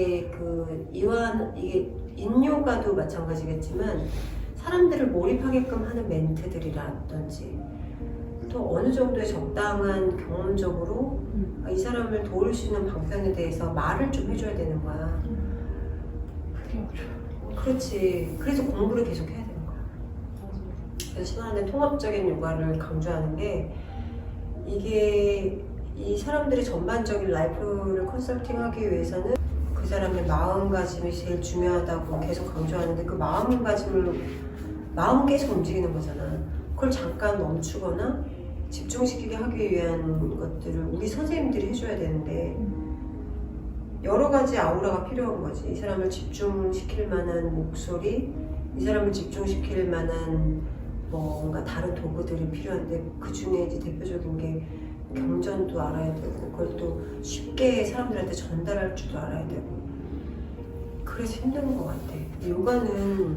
이게 그 이완 이게 인요가도 마찬가지겠지만 사람들을 몰입하게끔 하는 멘트들이라든지 또 어느 정도의 적당한 경험적으로 음. 이 사람을 도울 수 있는 방편에 대해서 말을 좀 해줘야 되는 거야. 그게 어려워. 그렇지. 그래서 공부를 계속 해야 되는 거야. 그래서 신화는 통합적인 요가를 강조하는 게 이게 이 사람들이 전반적인 라이프를 컨설팅하기 위해서는 그 사람의 마음가짐이 제일 중요하다고 계속 강조하는데 그 마음가짐을 마음 계속 움직이는 거잖아. 그걸 잠깐 멈추거나 집중시키게 하기 위한 것들을 우리 선생님들이 해줘야 되는데 여러 가지 아우라가 필요한 거지. 이 사람을 집중시킬 만한 목소리, 이 사람을 집중시킬 만한 뭐 뭔가 다른 도구들이 필요한데 그 중에 이제 대표적인 게 경전도 알아야 되고 그걸 또 쉽게 사람들한테 전달할 줄도 알아야 되고 그래서 힘든 것 같아. 요가는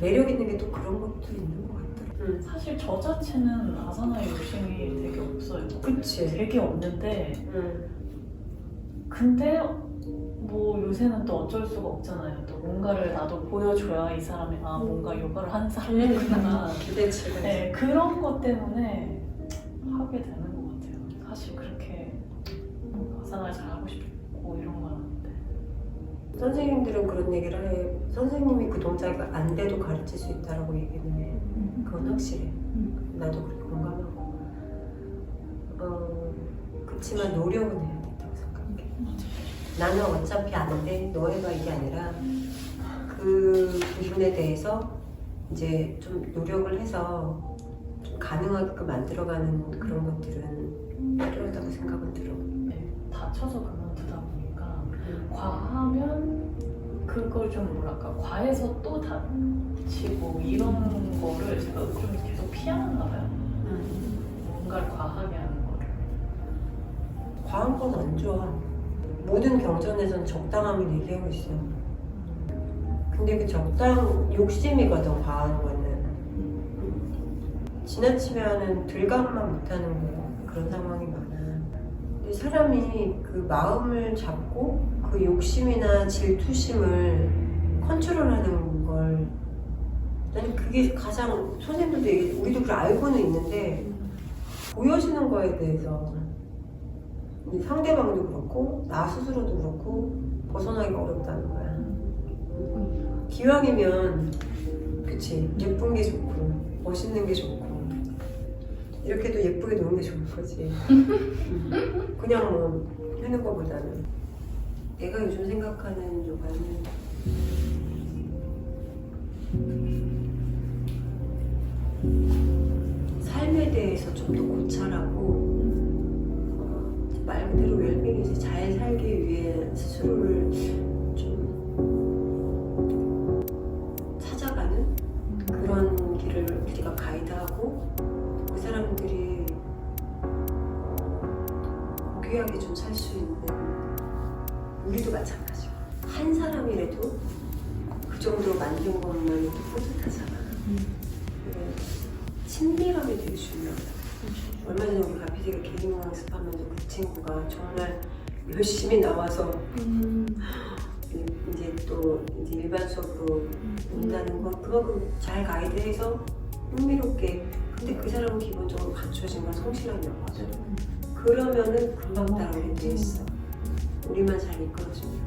매력 있는 게 또 그런 것도 있는 것 같더라. 응. 사실 저 자체는 아사나의 욕심이 되게 없어요. 그치. 되게 없는데 응. 근데 뭐 요새는 또 어쩔 수가 없잖아요. 또 뭔가를 나도 보여줘야 이 사람이 아 뭔가 요가를 하는 사람이구나. 기대치. 네 그런 것 때문에 하게 되는 것 같아요. 사실 그렇게 아사나를 잘 하고 싶고 이런. 선생님들은 그런 얘기를 해. 선생님이 그 동작이 안 돼도 가르칠 수 있다라고 얘기는 해. 그건 확실해. 나도 그렇게 공감하고. 어, 그렇지만 노력은 해야 된다고 생각해. 나는 어차피 안 돼. 너 해봐 이게 아니라 그 부분에 대해서 이제 좀 노력을 해서 좀 가능하게끔 만들어가는 그런 것들은 필요하다고 생각은 들어. 네, 다쳐서 그만두다 과하면 그걸 좀 뭐랄까 과해서 또 다치고 이런 거를 제가 좀 계속 피하는가 봐요. 뭔가를 과하게 하는 거를. 과한 건 안 좋아. 모든 경전에선 적당함을 얘기하고 있어. 근데 그 적당 욕심이거든 과한 거는. 지나치면은 들감만 못하는 거야. 그런 상황이 많아. 사람이 그 마음을 잡고 그 욕심이나 질투심을 컨트롤하는 걸 나는 그게 가장 선생님들도 얘기, 우리도 그걸 알고는 있는데 보여지는 거에 대해서 이 상대방도 그렇고 나 스스로도 그렇고 벗어나기가 어렵다는 거야. 기왕이면 그치 예쁜 게 좋고 멋있는 게 좋고 이렇게 도 예쁘게 노는 게 좋은 거지. 음. 그냥 뭐 하는 거보다는 내가 요즘 생각하는 요가는 삶에 대해서 좀 더 고찰하고 어, 말 그대로 웰빙이지 잘 살기 위해 스스로를 좀 찾아가는 그런 길을 우리가 가이드하고 고귀하게 좀 살 수 있는 우리도 마찬가지고 한 사람이라도 그 정도 만든 것만으로도 뿌듯하잖아. 친밀함이 되게 중요하다. 얼마 전에 우리 가피디가 개인 강습하면서 그 친구가 정말 열심히 나와서 이제 또 이제 일반 수업으로 온다는 건 그만큼 잘 가이드해서 흥미롭게 근데 그 사람은 기본적으로 갖춰진 건 성실함이었거든 그러면은 금방 따라오게 돼 있어. 우리만 잘 이끌어주면.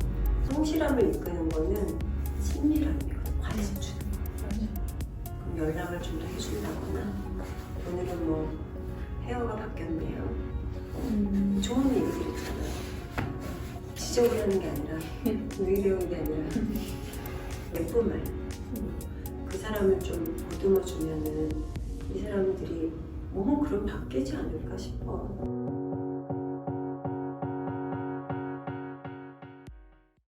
성실함을 이끄는 거는 친밀함이거든 관심 주는 거 그럼 연락을 좀 더 해준다거나. 오늘은 뭐 헤어가 바뀌었네요. 좋은 얘기들 있잖아요. 지적을 하는 게 아니라 의뢰하는 게 아니라. 예쁜 말. 그 사람을 좀 보듬어 주면은 이 사람들이 몸은 그럼 바뀌지 않을까 싶어.